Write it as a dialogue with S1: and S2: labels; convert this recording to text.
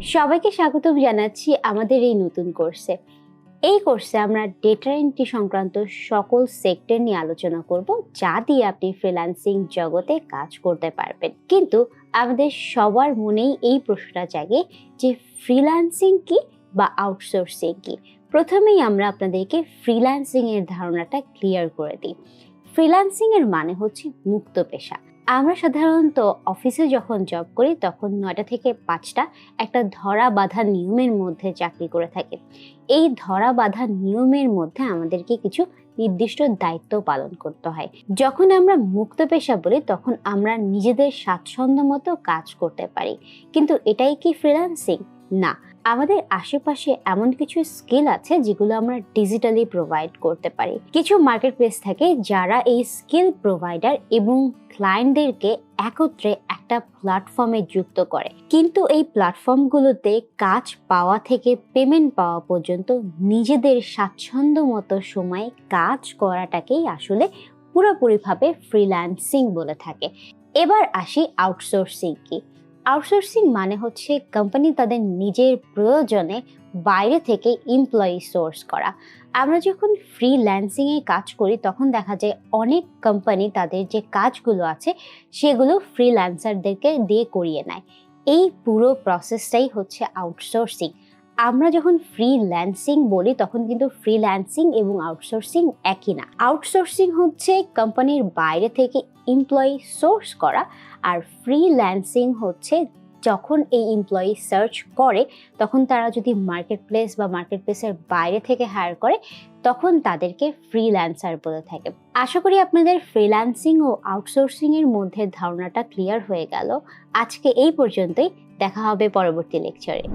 S1: সবাইকে স্বাগতম জানাচ্ছি আমাদের এই নতুন কোর্সে এই কোর্সে আমরা ডেটা এন্ট্রি সংক্রান্ত সকল সেক্টর নিয়ে আলোচনা করব, যা দিয়ে আপনি ফ্রিল্যান্সিং জগতে কাজ করতে পারবেন। কিন্তু আমাদের সবার মনেই এই প্রশ্নটা জাগে যে ফ্রিল্যান্সিং কি বা আউটসোর্সিং কি? প্রথমেই আমরা আপনাদেরকে ফ্রিল্যান্সিং এর ধারণাটা ক্লিয়ার করে দিই। ফ্রিল্যান্সিং এর মানে হচ্ছে মুক্ত পেশা। আমরা সাধারণত অফিসে যখন জব করি, তখন নয়টা থেকে পাঁচটা একটা ধরা বাঁধা নিয়মের মধ্যে চাকরি করে থাকি। এই ধরা বাঁধা নিয়মের মধ্যে আমাদেরকে কিছু নির্দিষ্ট দায়িত্ব পালন করতে হয়। যখন আমরা মুক্ত পেশা বলি, তখন আমরা নিজেদের স্বাচ্ছন্দ্য মতো কাজ করতে পারি। কিন্তু এটাই কি ফ্রিল্যান্সিং না। আমাদের আশেপাশে এমন কিছু স্কিল আছে যেগুলো আমরা ডিজিটালি প্রোভাইড করতে পারি। কিছু মার্কেট প্লেস থাকে যারা এই স্কিল প্রোভাইডার এবং ক্লায়েন্টদেরকে একত্রে একটা প্ল্যাটফর্মে যুক্ত করে। কিন্তু এই প্ল্যাটফর্মগুলোতে কাজ পাওয়া থেকে পেমেন্ট পাওয়া পর্যন্ত নিজেদের স্বাচ্ছন্দ্য মতো সময়ে কাজ করাটাকেই আসলে পুরোপুরিভাবে ফ্রিল্যান্সিং বলে থাকে। এবার আসি আউটসোর্সিং কি? আউটসোর্সিং মানে হচ্ছে কোম্পানি তাদের নিজের প্রয়োজনে বাইরে থেকে এমপ্লয়ি সোর্স করা। আমরা যখন ফ্রিল্যান্সিংয়ে কাজ করি, তখন দেখা যায় অনেক কোম্পানি তাদের যে কাজগুলো আছে, সেগুলো ফ্রিল্যান্সারদেরকে দিয়ে করিয়ে নেয়। এই পুরো প্রসেসটাই হচ্ছে আউটসোর্সিং আমরা যখন ফ্রিল্যান্সিং বলি, তখন কিন্তু ফ্রিল্যান্সিং এবং আউটসোর্সিং একই না। আউটসোর্সিং হচ্ছে কোম্পানির বাইরে থেকে এমপ্লয়ি সোর্স করা, আর ফ্রিল্যান্সিং হচ্ছে যখন এই এমপ্লয়ি সার্চ করে, তখন তারা যদি মার্কেট প্লেস বা মার্কেট প্লেসের বাইরে থেকে হায়ার করে, তখন তাদেরকে ফ্রিল্যান্সার বলে থাকে। আশা করি আপনাদের ফ্রিল্যান্সিং ও আউটসোর্সিং এর মধ্যে ধারণাটা ক্লিয়ার হয়ে গেল। আজকে এই পর্যন্তই, দেখা হবে পরবর্তী লেকচারে